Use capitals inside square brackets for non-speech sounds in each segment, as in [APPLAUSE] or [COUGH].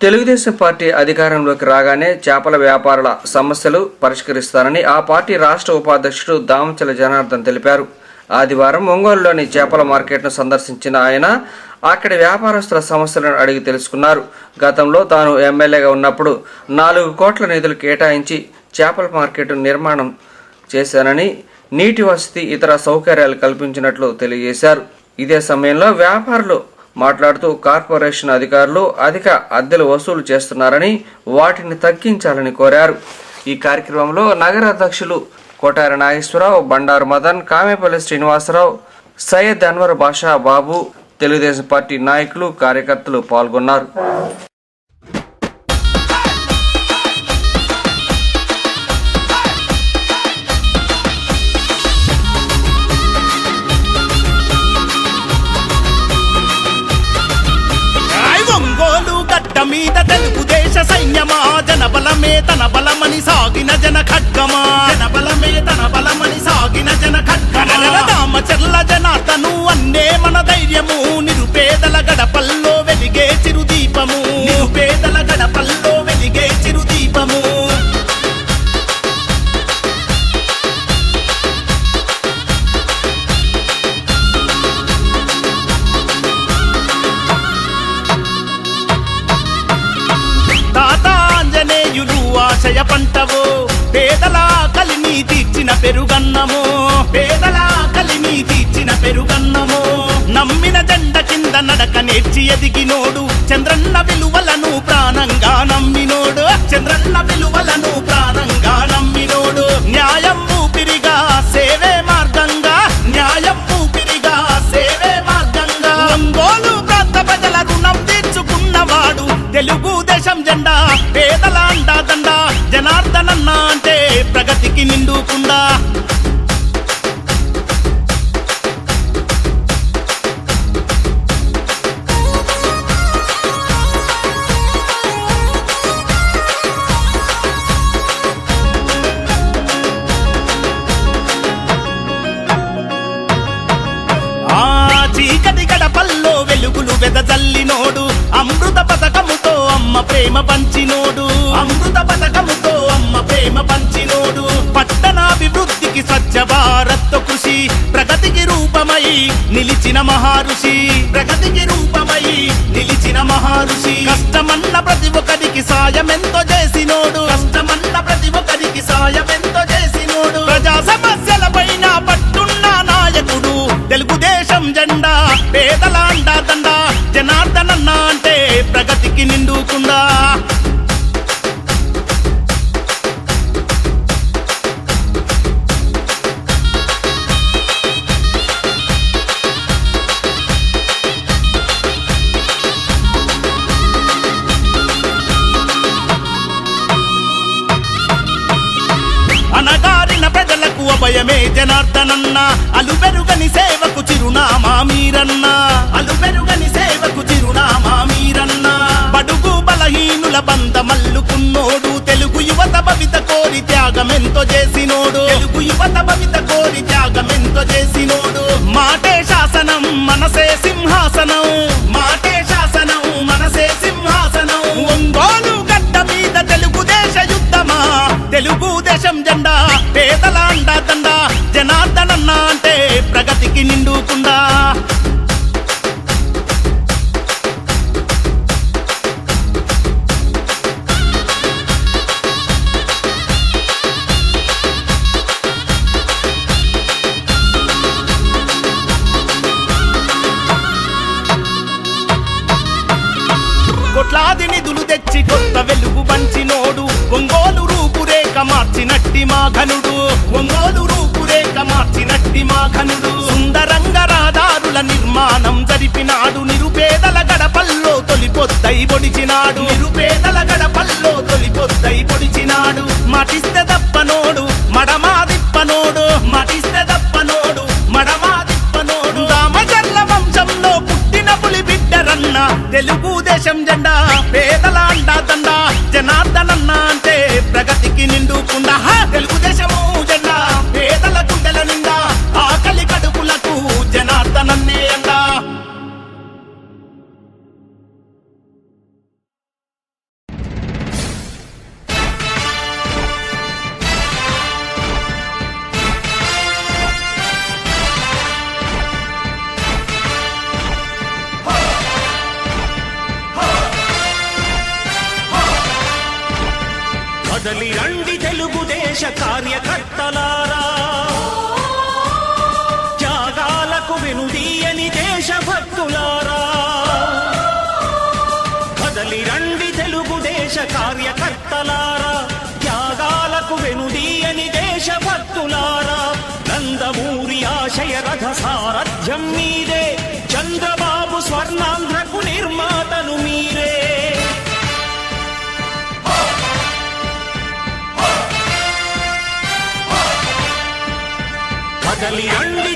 Telugu Desam party అధికారంలోకి రాగానే చేపల వ్యాపారుల సమస్యలు పరిష్కరిస్తారని ఆ పార్టీ రాష్ట్ర ఉపాధ్యక్షుడు దామచల జనార్దన్ తెలిపారు. ఆదివారం ఒంగోలులోని చేపల మార్కెట్ను సందర్శించిన ఆయన అక్కడి వ్యాపారస్తుల సమస్యలను అడిగి తెలుసుకున్నారు. గతంలో తాను ఎమ్మెల్యేగా ఉన్నప్పుడు నాలుగు కోట్ల నిధులు కేటాయించి చేపల మార్కెట్ నిర్మాణం చేశానని నీటి వసతి ఇతర సౌకర్యాలు కల్పించినట్లు తెలియజేశారు. ఇదే సమయంలో వ్యాపారులు మాట్లాడుతూ కార్పొరేషన్ అధికారులు అధిక అద్దెలు వసూలు చేస్తున్నారని వాటిని తగ్గించాలని కోరారు. ఈ కార్యక్రమంలో నగర అధ్యక్షులు కోటారి నాగేశ్వరరావు బండారు మదన్ కామేపల్లి శ్రీనివాసరావు సయ్యద్ అన్వర్ బాషా బాబు తెలుగుదేశం పార్టీ నాయకులు కార్యకర్తలు పాల్గొన్నారు. సాగిన జన ఖడ్గమా జనబలమే తన బలమని సాగిన జన ఖడ్గమా రామచర్ల జనార్దను అన్నే మన ధైర్యము. నిరుపేదల గడపల్లో వెలిగే చిరుదీపము. నిరుపేదల గడపల్లో వెలిగే చిరుదీపము. ఆశయ తీర్చిన పెరుగన్నము. పేదల కలిని తీర్చిన పెరుగన్నము. నమ్మిన జెండ కింద నడక నేర్చి ఎదిగినోడు. చంద్రన్న విలువలను ప్రాణంగా నమ్మినోడు. చంద్రన్న విలువలను ప్రాణంగా నమ్మినోడు. న్యాయం ఊపిరిగా సేవే మార్గంగా. న్యాయం ఊపిరిగా సేవే మార్గంగా. ఒంగోలు ప్రాంత ప్రజల రుణం తీర్చుకున్నవాడు. తెలుగు దేశం జెండా జనార్దనన్న అంటే ప్రగతికి నిండుకుండా ఆ చీకటి గడపల్లో వెలుగులు వెదజల్లినోడు అమృత పథకముతో అమ్మ ప్రేమ పంచినోడు. అమృత ప్రేమ పంచినోడు పట్టణాభివృద్ధికి స్వచ్ఛ భారత్ కృషి ప్రగతికి రూపమై నిలిచిన మహారుషి ప్రగతికి రూపమై నిలిచిన మహారుషి. కష్టమన్న ప్రతి ఒక్కరికి సాయం ఎంతో చేసినోడు కష్టమన్న ప్రతి ఒక్కరికి సాయం ఎంతో చేసినోడు. ప్రజా సమస్యల పైన పట్టున్న నాయకుడు తెలుగుదేశం జెండా పేదల అండా దండ జనార్దనన్న అంటే ప్రగతికి నిండుకుండా తెచ్చి కొత్త వెలుగు పంచినోడు ఒంగోలు రూపురేఖ మార్చినట్టి మాఘనుడు ఒంగోలు రూపురేఖ మార్చినట్టి మాఘనుడు సుందరంగ రాధారుల నిర్మాణం జరిపినాడు. నిరుపేదల గడపల్లో తొలి పొద్దై పొడిచినాడు. నిరుపేదల గడపల్లో తొలి పొద్దై పొడిచినాడు. మటిస్తే దప్పనోడు మడమాదిప్పనోడు. మటిస్తే దేశ కార్యకర్తలారా త్యాగాలకు వెనుదీయని దేశభక్తులారా. కదలి రండి తెలుగుదేశ కార్యకర్తలారా త్యాగాలకు వెనుదీయని దేశభక్తులారా. నందమూరి ఆశయ రథ సారథ్యం మీరే చంద్రబాబు స్వర్ణాంధ్రకు నిర్మాతను మీరే. కదలి రండి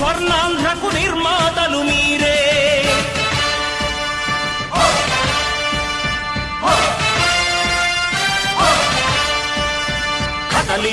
స్వర్ణాంధ్రకు నిర్మాతలు మీరే. కదలి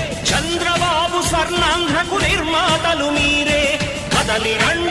స్వర్ణాంధ్రకు నిర్మాతలు మీరే. కదలి రండి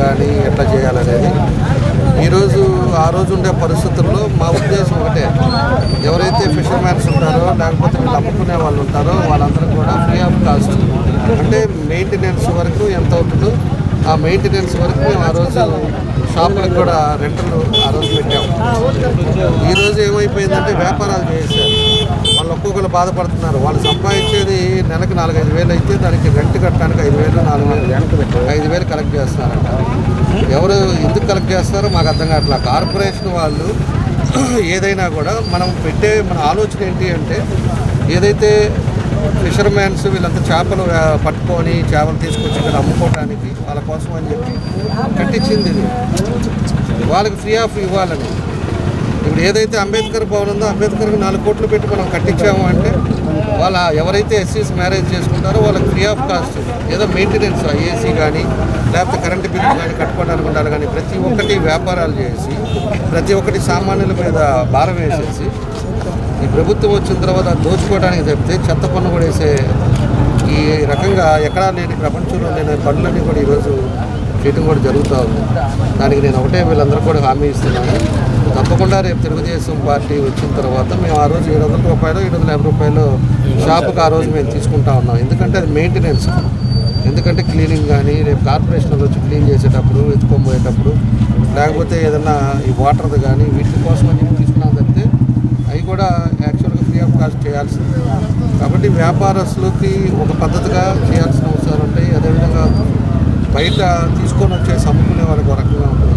కానీ ఎట్లా చేయాలనేది. ఈరోజు ఆ రోజు ఉండే పరిస్థితుల్లో మా ఉద్దేశం ఒకటే. ఎవరైతే ఫిషర్మ్యాన్స్ ఉంటారో లేకపోతే వీళ్ళు అమ్ముకునే వాళ్ళు ఉంటారో వాళ్ళందరూ కూడా ఫ్రీ ఆఫ్ కాస్ట్. అంటే మెయింటెనెన్స్ వరకు ఎంత అవుతుందో ఆ మెయింటెనెన్స్ వరకు మేము ఆ రోజు షాపులకు కూడా రెంటలు ఆ రోజు పెట్టాము. ఈరోజు ఏమైపోయిందంటే వ్యాపారాలు చేశారు వాళ్ళు ఒక్కొక్కరు బాధపడుతున్నారు. వాళ్ళు సంపాదించేది నెలకు నాలుగైదు వేలు అయితే దానికి రెంట్ కట్టడానికి ఐదు వేలు నాలుగు వేలు ఐదు వేలు కలెక్ట్ చేస్తున్నారంట ఎవరు ఎందుకు కలెక్ట్ చేస్తారో మాకు అర్థం కావట్లేదు కార్పొరేషన్ వాళ్ళు [CLEARS THROAT] ఏదైనా కూడా మనం పెట్టే మన ఆలోచన ఏంటి అంటే ఏదైతే ఫిషర్మ్యాన్స్ వీళ్ళంతా చేపలు పట్టుకొని చేపలు తీసుకొచ్చి ఇక్కడ అమ్ముకోవడానికి వాళ్ళ కోసం అని చెప్పి కట్టించింది ఇది. వాళ్ళకి ఫ్రీ ఆఫ్ ఇవ్వాలని. ఇప్పుడు ఏదైతే అంబేద్కర్ భవన్ ఉందో అంబేద్కర్కి నాలుగు కోట్లు పెట్టి మనం కట్టించాము అంటే వాళ్ళ ఎవరైతే ఎస్సీస్ మ్యారేజ్ చేసుకుంటారో వాళ్ళకి ఫ్రీ ఆఫ్ కాస్ట్ ఏదో మెయింటెనెన్స్ ఏసీ కానీ లేకపోతే కరెంటు బిల్లు కానీ కట్టుకోవడానికి ఉండాలి కానీ ప్రతి ఒక్కటి వ్యాపారాలు చేసి ప్రతి ఒక్కటి సామాన్యుల మీద భారం వేసేసి ఈ ప్రభుత్వం వచ్చిన తర్వాత దోచుకోవడానికి తప్పితే చెత్త పన్ను కూడా వేసే ఈ రకంగా ఎక్కడా లేని ప్రపంచంలో లేని పనులన్నీ కూడా ఈరోజు చేయడం కూడా జరుగుతూ ఉంది. దానికి నేను ఒకటే వీళ్ళందరూ కూడా హామీ ఇస్తున్నాను. తప్పకుండా రేపు తెలుగుదేశం పార్టీ వచ్చిన తర్వాత మేము ఆ రోజు ఏడు వందల రూపాయలు ఏడు వందల యాభై రూపాయలు షాపుకి ఆ రోజు మేము తీసుకుంటా ఉన్నాం. ఎందుకంటే అది మెయింటెనెన్స్ ఎందుకంటే క్లీనింగ్ కానీ రేపు కార్పొరేషన్లో వచ్చి క్లీన్ చేసేటప్పుడు ఎత్తుకొని పోయేటప్పుడు లేకపోతే ఏదన్నా ఈ వాటర్ది కానీ వీటి కోసం అని చెప్పి తీసుకున్నాం తప్పితే అవి కూడా యాక్చువల్గా ఫ్రీ ఆఫ్ కాస్ట్ చేయాల్సింది. కాబట్టి వ్యాపారస్తులకి ఒక పద్ధతిగా చేయాల్సిన అవసరాలు ఉంటాయి అదేవిధంగా బయట తీసుకొని వచ్చేసి అమ్ముకునే వాళ్ళకి ఒక రకంగా ఉంటుంది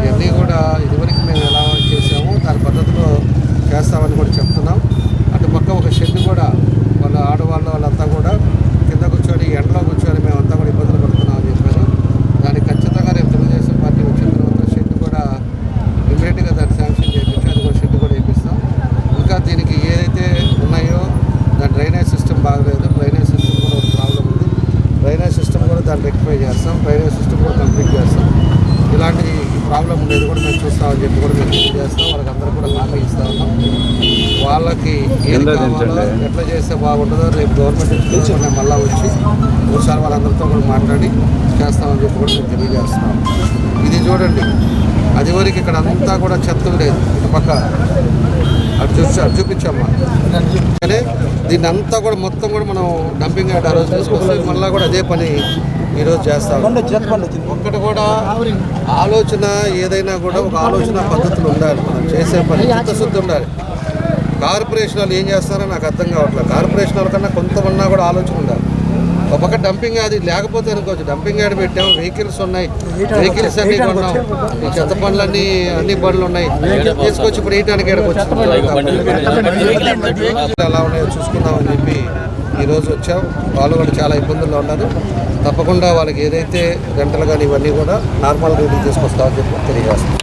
ఇవన్నీ కూడా ఇదివరకు మేము ఎలా చేసామో దాని పద్ధతిలో చేస్తామని కూడా చెప్తున్నాం అటు పక్క ఒక షెడ్ కూడా వాళ్ళ ఆడవాళ్ళ వాళ్ళంతా కూడా కింద కూర్చొని ఎండలో కూర్చొని మేమంతా కూడా ఇబ్బందులు పడుతున్నాం అని చెప్పారు దానికి ఖచ్చితంగా రేపు తెలుగుదేశం పార్టీ వచ్చిన తర్వాత షెడ్ కూడా ఇమీడియట్గా దాన్ని శాంక్షన్ చేయించి అది కూడా షెడ్ కూడా వేపిస్తాం ఇంకా దీనికి ఏదైతే ఉన్నాయో దాని డ్రైనేజ్ సిస్టమ్ బాగలేదు డ్రైనేజ్ సిస్టమ్ కూడా ఒక ప్రాబ్లం ఉంది డ్రైనేజ్ సిస్టమ్ కూడా దాన్ని రెక్టిఫై చేస్తాం డ్రైనేజ్ సిస్టమ్ కూడా కంప్లీట్ చేస్తాం ఇలాంటి ప్రాబ్లం ఉండేది కూడా మేము చూస్తామని చెప్పి కూడా మేము తెలియజేస్తాం వాళ్ళకి అందరూ కూడా హామీ ఇస్తా ఉన్నాం. వాళ్ళకి ఏం కావాలో ఎట్లా చేస్తే బాగుంటుందో రేపు గవర్నమెంట్ నుంచి మేము మళ్ళీ వచ్చి ఒకసారి వాళ్ళందరితో కూడా మాట్లాడి చేస్తామని చెప్పి కూడా మేము తెలియజేస్తున్నాం. ఇది చూడండి. అది వరకు ఇక్కడ అంతా కూడా చెత్త లేదు. ఇటు పక్క. అది చూసి అది చూపించమ్మా కానీ దీన్ని అంతా కూడా మొత్తం కూడా మనం డంపింగ్ యార్డ్ ఆ రోజు తీసుకొస్తే మళ్ళీ కూడా అదే పని ఈరోజు చేస్తాం. ఒక్కటి కూడా ఆలోచన ఏదైనా కూడా ఒక ఆలోచన పద్ధతులు ఉండాలి. మనం చేసే పని చిత్తశుద్ధి ఉండాలి. కార్పొరేషన్ వాళ్ళు ఏం చేస్తారో నాకు అర్థం కావట్లేదు. కార్పొరేషన్ వాళ్ళ కన్నా కొంతమన్నా కూడా ఆలోచన ఉండాలి. ఒక పక్క డంపింగ్ అది లేకపోతే అనుకోవచ్చు. డంపింగ్ యార్డ్ పెట్టాం వెహికల్స్ ఉన్నాయి. వెహికల్స్ అన్ని కొన్నాం. ఈ చెత్త బండ్లన్నీ అన్ని బండ్లు ఉన్నాయి. తీసుకొచ్చి ఇప్పుడు వేయడానికి ఎలా ఉన్నాయో చూసుకుందామని చెప్పి ఈరోజు వచ్చాం. వాళ్ళు కూడా చాలా ఇబ్బందుల్లో ఉన్నారు తప్పకుండా వాళ్ళకి ఏదైతే గంటలు కానీ ఇవన్నీ కూడా నార్మల్ రేట్లు తీసుకొస్తామని చెప్పి తెలియజేస్తాం